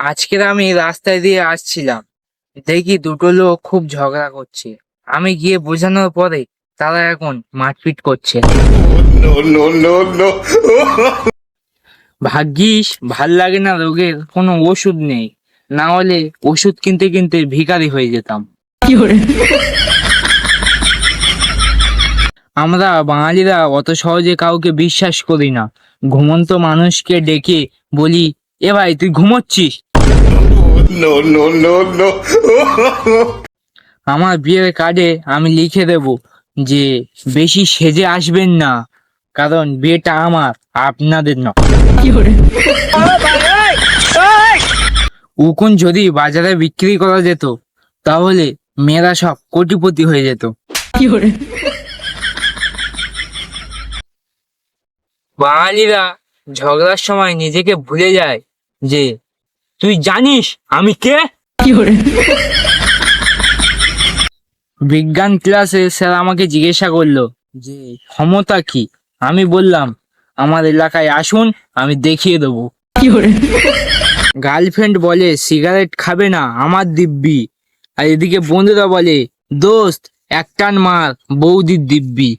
আজকের আমি রাস্তায় দিয়ে আসছিলাম। দেখি দুটো লোক খুব ঝগড়া করছে। আমি গিয়ে বোঝানোর পরে তারা এখন মারপিট করছে. ভাগ্যিস ভালো লাগে না রোগের কোনো ওষুধ নেই। না হলে ওষুধ কিনতে কিনতে ভিখারি হয়ে যেতাম। আমরা বাঙালিরা অত সহজে কাউকে বিশ্বাস করি না। ঘুমন্ত মানুষকে ডেকে বলি এ ভাই তুই ঘুমোচ্ছিস? No, no, no, no. আমার বিয়ের কার্ডে আমি লিখে দেব যে বেশি সেজে আসবেন না কারণ বিয়েটা আমার আপনাদের না উকুন যদি বাজারে বিক্রি করা যেত তাহলে মেয়েরা সব কোটিপতি হয়ে যেত বাঙালিরা ঝগড়ার সময় নিজেকে ভুলে যায় যে তুই জানিস আমি কে? বিজ্ঞান ক্লাসে স্যার আমাকে জিজ্ঞাসা করল যে ক্ষমতা কি? আমি বললাম আমার এলাকায় আসুন আমি দেখিয়ে দেবো। গার্লফ্রেন্ড বলে সিগারেট খাবে না আমার দিব্যি। আর এদিকে বন্ধুরা বলে দোস্ত একটান মার বৌদির দিব্যি।